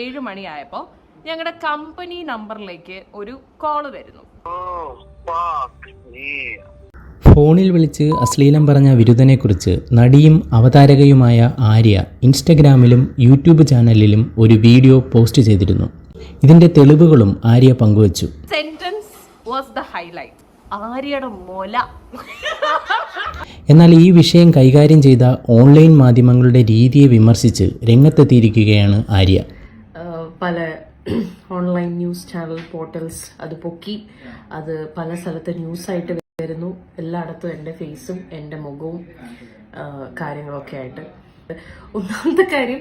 ഏഴ് മണിയായപ്പോൾ ഞങ്ങളുടെ കമ്പനി നമ്പറിലേക്ക് ഒരു കോൾ വരുന്നു. ഫോണിൽ വിളിച്ച് അശ്ലീലം പറഞ്ഞ വിരുദ്ധനെക്കുറിച്ച് നടിയും അവതാരകയുമായ ആര്യ ഇൻസ്റ്റഗ്രാമിലും യൂട്യൂബ് ചാനലിലും ഒരു വീഡിയോ പോസ്റ്റ് ചെയ്തിരുന്നു. ഇതിന്റെ തെളിവുകളും ആര്യ പങ്കുവച്ചു. സെന്റൻസ് വാസ് ദ ഹൈലൈറ്റ് ആര്യയുടെ മൊല. എന്നാൽ ഈ വിഷയം കൈകാര്യം ചെയ്ത ഓൺലൈൻ മാധ്യമങ്ങളുടെ രീതിയെ വിമർശിച്ച് രംഗത്തെത്തിയിരിക്കുകയാണ് ആര്യ. പല ഓൺലൈൻ ന്യൂസ് ചാനൽ പോർട്ടൽസ് അത് പൊക്കി. അത് പല സ്ഥലത്ത് ന്യൂസായിട്ട് വരുന്നു. എല്ലായിടത്തും എന്റെ ഫേസും എന്റെ മുഖവും കാര്യങ്ങളൊക്കെ ആയിട്ട്. ഒന്നാമത്തെ കാര്യം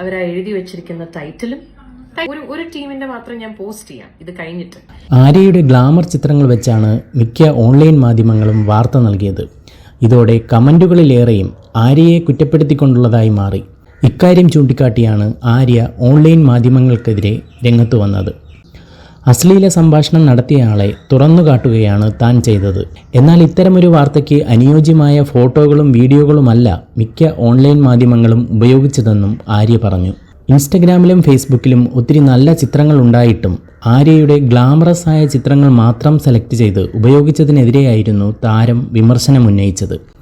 അവരാ എഴുതി വെച്ചിരിക്കുന്ന ടൈറ്റിലും ഒരു ഒരു ടീമിന്റെ മാത്രം ഞാൻ പോസ്റ്റ് ചെയ്യാം. ഇത് കഴിഞ്ഞിട്ട്. ആര്യയുടെ ഗ്ലാമർ ചിത്രങ്ങൾ വെച്ചാണ് മിക്ക ഓൺലൈൻ മാധ്യമങ്ങളും വാർത്ത നൽകിയത്. ഇതോടെ കമന്റുകളിലേറെയും ആര്യയെ കുറ്റപ്പെടുത്തിക്കൊണ്ടുള്ളതായി മാറി. ഇക്കാര്യം ചൂണ്ടിക്കാട്ടിയാണ് ആര്യ ഓൺലൈൻ മാധ്യമങ്ങൾക്കെതിരെ രംഗത്ത് വന്നത്. അശ്ലീല സംഭാഷണം നടത്തിയയാളെ തുറന്നുകാട്ടുകയാണ് താൻ ചെയ്തത്. എന്നാൽ ഇത്തരമൊരു വാർത്തയ്ക്ക് അനുയോജ്യമായ ഫോട്ടോകളും വീഡിയോകളുമല്ല മിക്ക ഓൺലൈൻ മാധ്യമങ്ങളും ഉപയോഗിച്ചതെന്നും ആര്യ പറഞ്ഞു. ഇൻസ്റ്റഗ്രാമിലും ഫേസ്ബുക്കിലും ഒത്തിരി നല്ല ചിത്രങ്ങൾ ഉണ്ടായിട്ടും ആര്യയുടെ ഗ്ലാമറസ് ആയ ചിത്രങ്ങൾ മാത്രം സെലക്ട് ചെയ്ത് ഉപയോഗിച്ചതിനെതിരെയായിരുന്നു താരം വിമർശനമുന്നയിച്ചത്.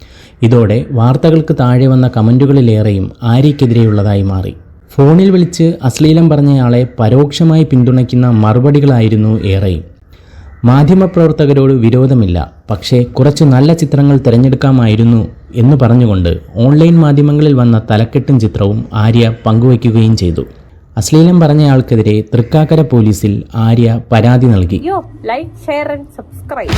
ഇതോടെ വാർത്തകൾക്ക് താഴെ വന്ന കമന്റുകളിലേറെയും ആര്യയ്ക്കെതിരെയുള്ളതായി മാറി. ഫോണിൽ വിളിച്ച് അശ്ലീലം പറഞ്ഞയാളെ പരോക്ഷമായി പിന്തുണയ്ക്കുന്ന മറുപടികളായിരുന്നു ഏറെയും. മാധ്യമപ്രവർത്തകരോട് വിരോധമില്ല പക്ഷേ കുറച്ച് നല്ല ചിത്രങ്ങൾ തിരഞ്ഞെടുക്കാമായിരുന്നു എന്ന് പറഞ്ഞുകൊണ്ട് ഓൺലൈൻ മാധ്യമങ്ങളിൽ വന്ന തലക്കെട്ടും ചിത്രവും ആര്യ പങ്കുവയ്ക്കുകയും ചെയ്തു. അശ്ലീലം പറഞ്ഞയാൾക്കെതിരെ തൃക്കാക്കര പോലീസിൽ ആര്യ പരാതി നൽകി. Like share and subscribe